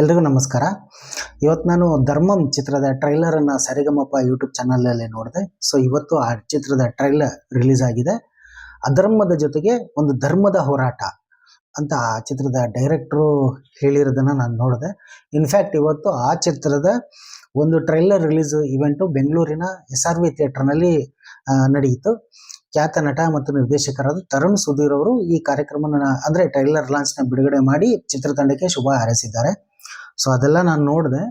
ಎಲ್ರಿಗೂ ನಮಸ್ಕಾರ. ಇವತ್ತು ನಾನು ಧರ್ಮಂ ಚಿತ್ರದ ಟ್ರೈಲರನ್ನು ಸರಿಗಮಪ ಯೂಟ್ಯೂಬ್ ಚಾನಲಲ್ಲಿ ನೋಡಿದೆ. ಸೊ ಇವತ್ತು ಆ ಚಿತ್ರದ ಟ್ರೈಲರ್ ರಿಲೀಸ್ ಆಗಿದೆ. ಅಧರ್ಮದ ಜೊತೆಗೆ ಒಂದು ಧರ್ಮದ ಹೋರಾಟ ಅಂತ ಆ ಚಿತ್ರದ ಡೈರೆಕ್ಟ್ರು ಹೇಳಿರೋದನ್ನು ನಾನು ನೋಡಿದೆ. ಇನ್ಫ್ಯಾಕ್ಟ್ ಇವತ್ತು ಆ ಚಿತ್ರದ ಒಂದು ಟ್ರೈಲರ್ ರಿಲೀಸ್ ಇವೆಂಟು ಬೆಂಗಳೂರಿನ ಎಸ್ ಆರ್ ವಿ ಥಿಯೇಟರ್ನಲ್ಲಿ ನಡೆಯಿತು. ಖ್ಯಾತ ನಟ ಮತ್ತು ನಿರ್ದೇಶಕರಾದ ತರುಣ್ ಸುಧೀರ್ ಅವರು ಈ ಕಾರ್ಯಕ್ರಮನ ಅಂದರೆ ಟ್ರೈಲರ್ ಲಾಂಚ್ನ ಬಿಡುಗಡೆ ಮಾಡಿ ಚಿತ್ರತಂಡಕ್ಕೆ ಶುಭ ಹಾರೈಸಿದ್ದಾರೆ. ಸೊ, ಅದೆಲ್ಲ ನಾನು ನೋಡಿದೆ.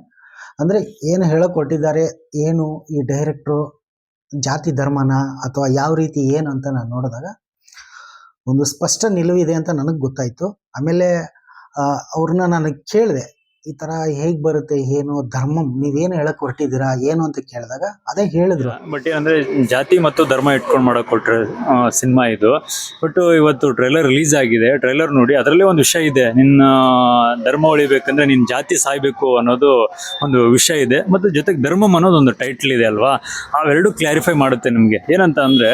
ಅಂದರೆ ಏನು ಹೇಳಕ್ ಕೊಟ್ಟಿದ್ದಾರೆ ಏನು ಈ ಡೈರೆಕ್ಟ್ರು ಜಾತಿ ಧರ್ಮನ ಅಥವಾ ಯಾವ ರೀತಿ ಏನು ಅಂತ ನಾನು ನೋಡಿದಾಗ ಒಂದು ಸ್ಪಷ್ಟ ನಿಲುವಿದೆ ಅಂತ ನನಗೆ ಗೊತ್ತಾಯಿತು. ಆಮೇಲೆ ಅವ್ರನ್ನ ನಾನು ಕೇಳಿದೆ. ಈ ಥರ ಹೇಗೆ ಬರುತ್ತೆ, ಏನು, ಧರ್ಮ, ನೀವೇನು ಹೇಳಕ್ ಹೊರಟಿದ್ದೀರಾ, ಏನು ಅಂತ ಕೇಳಿದಾಗ ಅದೇ ಹೇಳಿದ್ರು. ಬಟ್ ಅಂದ್ರೆ ಜಾತಿ ಮತ್ತು ಧರ್ಮ ಇಟ್ಕೊಂಡು ಮಾಡಕ್ ಕೊಟ್ರೆ ಸಿನಿಮಾ ಇದು. ಬಟ್ ಇವತ್ತು ಟ್ರೈಲರ್ ರಿಲೀಸ್ ಆಗಿದೆ. ಟ್ರೈಲರ್ ನೋಡಿ, ಅದರಲ್ಲಿ ಒಂದು ವಿಷಯ ಇದೆ. ನಿನ್ನ ಧರ್ಮ ಉಳಿಬೇಕಂದ್ರೆ ನಿನ್ನ ಜಾತಿ ಸಾಯ್ಬೇಕು ಅನ್ನೋದು ಒಂದು ವಿಷಯ ಇದೆ. ಮತ್ತು ಜೊತೆಗೆ ಧರ್ಮಂ ಅನ್ನೋದು ಒಂದು ಟೈಟ್ಲ್ ಇದೆ ಅಲ್ವಾ? ಅವೆರಡು ಕ್ಲಾರಿಫೈ ಮಾಡುತ್ತೆ ನಿಮಗೆ. ಏನಂತ ಅಂದ್ರೆ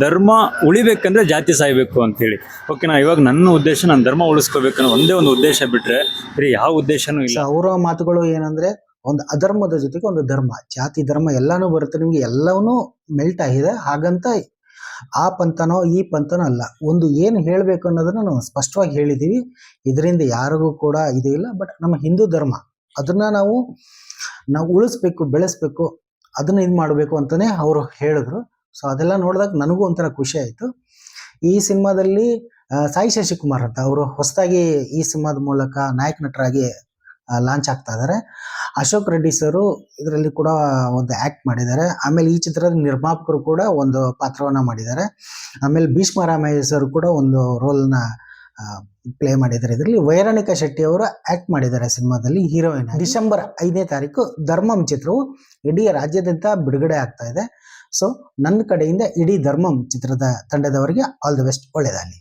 ಧರ್ಮ ಉಳಿಬೇಕಂದ್ರೆ ಜಾತಿ ಸಾಯ್ಬೇಕು ಅಂತೇಳಿ. ಓಕೆನಾ ಇವಾಗ ನನ್ನ ಉದ್ದೇಶ ನಾನು ಧರ್ಮ ಉಳಿಸ್ಕೋಬೇಕು ಅನ್ನೋ ಒಂದೇ ಒಂದು ಉದ್ದೇಶ ಬಿಟ್ರೆ ಬೇರೆ ಯಾವ ಉದ್ದೇಶನೂ ಇಲ್ಲ. ಅವರ ಮಾತುಗಳು ಏನಂದ್ರೆ, ಒಂದು ಅಧರ್ಮದ ಜೊತೆಗೆ ಒಂದು ಧರ್ಮ. ಜಾತಿ, ಧರ್ಮ ಎಲ್ಲಾನು ಬರುತ್ತೆ, ನಿಮ್ಗೆ ಎಲ್ಲವನ್ನೂ ಮೆಲ್ಟ್ ಆಗಿದೆ. ಹಾಗಂತ ಆ ಪಂಥನೋ, ಈ ಪಂಥನೋ ಅಲ್ಲ. ಒಂದು ಏನು ಹೇಳಬೇಕು ಅನ್ನೋದನ್ನ ನಾವು ಸ್ಪಷ್ಟವಾಗಿ ಹೇಳಿದ್ದೀವಿ ಇದರಿಂದ ಯಾರಿಗೂ ಕೂಡ ಇದು ಇಲ್ಲ. ಬಟ್ ನಮ್ಮ ಹಿಂದೂ ಧರ್ಮ, ಅದನ್ನ ನಾವು ನಾವು ಉಳಿಸ್ಬೇಕು, ಬೆಳೆಸ್ಬೇಕು, ಅದನ್ನ ಇದು ಮಾಡಬೇಕು ಅಂತಾನೆ ಅವರು ಹೇಳಿದ್ರು. ಸೊ ಅದೆಲ್ಲ ನೋಡಿದಾಗ ನನಗೂ ಒಂಥರ ಖುಷಿ ಆಯಿತು. ಈ ಸಿನಿಮಾದಲ್ಲಿ ಸಾಯಿ ಶಶಿಕುಮಾರ್ ಅಂತ ಅವರು ಹೊಸದಾಗಿ ಈ ಸಿನಿಮಾದ ಮೂಲಕ ನಾಯಕ ನಟರಾಗಿ ಲಾಂಚ್ ಆಗ್ತಾ ಇದ್ದಾರೆ ಅಶೋಕ್ ರೆಡ್ಡಿ ಸರು ಇದರಲ್ಲಿ ಕೂಡ ಒಂದು ಆ್ಯಕ್ಟ್ ಮಾಡಿದ್ದಾರೆ. ಆಮೇಲೆ ಈ ಚಿತ್ರದ ನಿರ್ಮಾಪಕರು ಕೂಡ ಒಂದು ಪಾತ್ರವನ್ನು ಮಾಡಿದ್ದಾರೆ. ಆಮೇಲೆ ಭೀಷ್ಮ ರಾಮಯ್ಯ ಸರ್ ಕೂಡ ಒಂದು ರೋಲ್ನ ಪ್ಲೇ ಮಾಡಿದ್ದಾರೆ. ಇದರಲ್ಲಿ ವೈರಾಣಿಕ ಶೆಟ್ಟಿ ಅವರು ಆ್ಯಕ್ಟ್ ಮಾಡಿದ್ದಾರೆ ಸಿನಿಮಾದಲ್ಲಿ ಹೀರೋಯಿನ್ ಡಿಸೆಂಬರ್ ಐದನೇ ತಾರೀಕು ಧರ್ಮಂ ಚಿತ್ರವು ಇಡೀ ರಾಜ್ಯಾದ್ಯಂತ ಬಿಡುಗಡೆ ಆಗ್ತಾ ಇದೆ. ಸೊ ನನ್ನ ಕಡೆಯಿಂದ ಇಡೀ ಧರ್ಮಂ ಚಿತ್ರದ ತಂಡದವರಿಗೆ ಆಲ್ ದ ಬೆಸ್ಟ್ ಒಳ್ಳೆಯದಾಗಲಿ